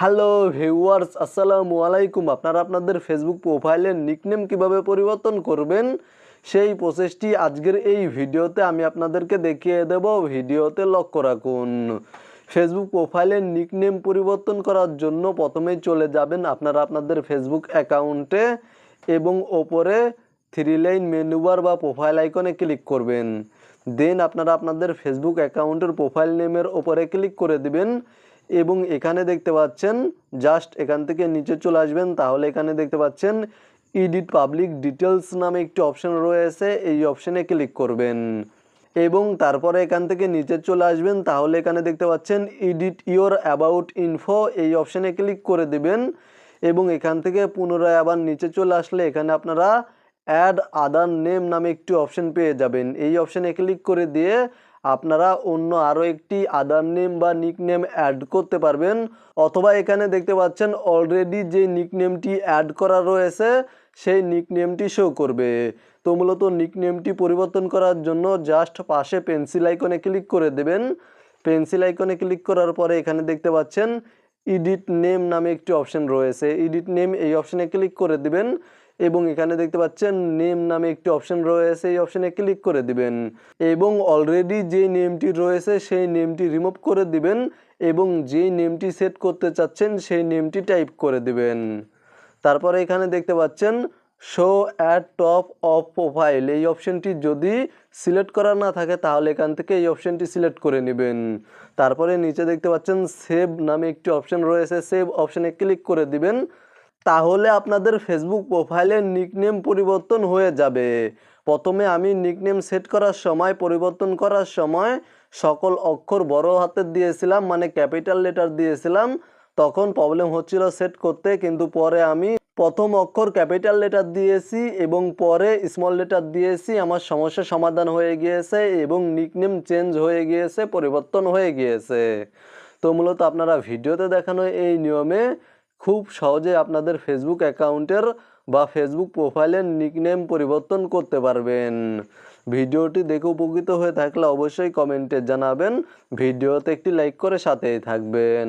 Hello viewers আসসালামু আলাইকুম। আপনারা আপনাদের ফেসবুক প্রোফাইলের নিকনেম কীভাবে পরিবর্তন করবেন? সেই প্রসেসটি আজকের এই ভিডিওতে আমি আপনাদেরকে দেখিয়ে দেব। ভিডিওতে লক্ষ্য রাখুন। ফেসবুক প্রোফাইলের নিকনেম পরিবর্তন করার জন্য প্রথমেই চলে যাবেন আপনারা আপনাদের ফেসবুক অ্যাকাউন্টে এবং ওপরে থ্রি লাইন মেনুবার বা প্রোফাইল আইকনে ক্লিক করবেন। দেন আপনারা আপনাদের ফেসবুক অ্যাকাউন্টের প্রোফাইল নেমের ওপরে ক্লিক করে দিবেন। এবং এখানে দেখতে পাচ্ছেন জাস্ট এখান থেকে নিচে চলে আসবেন, তাহলে এখানে দেখতে পাচ্ছেন ইডিট পাবলিক ডিটেলস নামে একটি অপশন রয়েছে, এই অপশনে ক্লিক করবেন। এবং তারপরে এখান থেকে নিচে চলে আসবেন, তাহলে এখানে দেখতে পাচ্ছেন ইডিট ইওর অ্যাবাউট ইনফো এই অপশনে ক্লিক করে দিবেন। এবং এখান থেকে পুনরায় আবার নিচে চলে আসলে এখানে আপনারা অ্যাড আদার নেম নামে একটি অপশন পেয়ে যাবেন। এই অপশনে ক্লিক করে দিয়ে আপনারা অন্য আরও একটি আদার নেম বা নিক নেম অ্যাড করতে পারবেন। অথবা এখানে দেখতে পাচ্ছেন অলরেডি যে নিক নেমটি অ্যাড করা রয়েছে, সেই নিক নেমটি শো করবে। তো মূলত নিক নেমটি পরিবর্তন করার জন্য জাস্ট পাশে পেন্সিল আইকনে ক্লিক করে দেবেন। পেন্সিল আইকনে ক্লিক করার পরে এখানে দেখতে পাচ্ছেন ইডিট নেম নামে একটি অপশন রয়েছে। ইডিট নেম এই অপশনে ক্লিক করে দিবেন। এবং এখানে দেখতে পাচ্ছেন নেম নামে একটি অপশন রয়েছে। এই অপশনে ক্লিক করে দিবেন এবং অলরেডি যে নেমটি রয়েছে, সেই নেমটি রিমুভ করে দিবেন এবং যে নেমটি সেট করতে চাচ্ছেন, সেই নেমটি টাইপ করে দিবেন। তারপরে এখানে দেখতে পাচ্ছেন show at top of profile এই অপশনটি যদি সিলেক্ট করা না থাকে, তাহলে এখান থেকে এই অপশনটি সিলেক্ট করে নেবেন। তারপরে নিচে দেখতে পাচ্ছেন সেভ নামে একটি অপশান রয়েছে। সেভ অপশানে ক্লিক করে দিবেন। তাহলে আপনাদের ফেসবুক প্রোফাইলের নিকনেম পরিবর্তন হয়ে যাবে। প্রথমে আমি নিকনেম সেট করার সময়, পরিবর্তন করার সময় সকল অক্ষর বড় হাতের দিয়েছিলাম মানে ক্যাপিটাল লেটার দিয়েছিলাম। তখন প্রবলেম হচ্ছিল সেট করতে, কিন্তু পরে আমি প্রথম অক্ষর ক্যাপিটাল লেটার দিয়েছি এবং পরে স্মল লেটার দিয়েছি। আমার সমস্যার সমাধান হয়ে গিয়েছে এবং নিকনেম চেঞ্জ হয়ে গিয়েছে, পরিবর্তন হয়ে গিয়েছে। তো মূলত আপনারা ভিডিওতে দেখানো এই নিয়মে খুব সহজে আপনাদের ফেসবুক অ্যাকাউন্টের বা ফেসবুক প্রোফাইলের নিকনেম পরিবর্তন করতে পারবেন। ভিডিওটি দেখে উপকৃত হয়ে থাকলে অবশ্যই কমেন্টে জানাবেন। ভিডিওতে একটি লাইক করে সাথেই থাকবেন।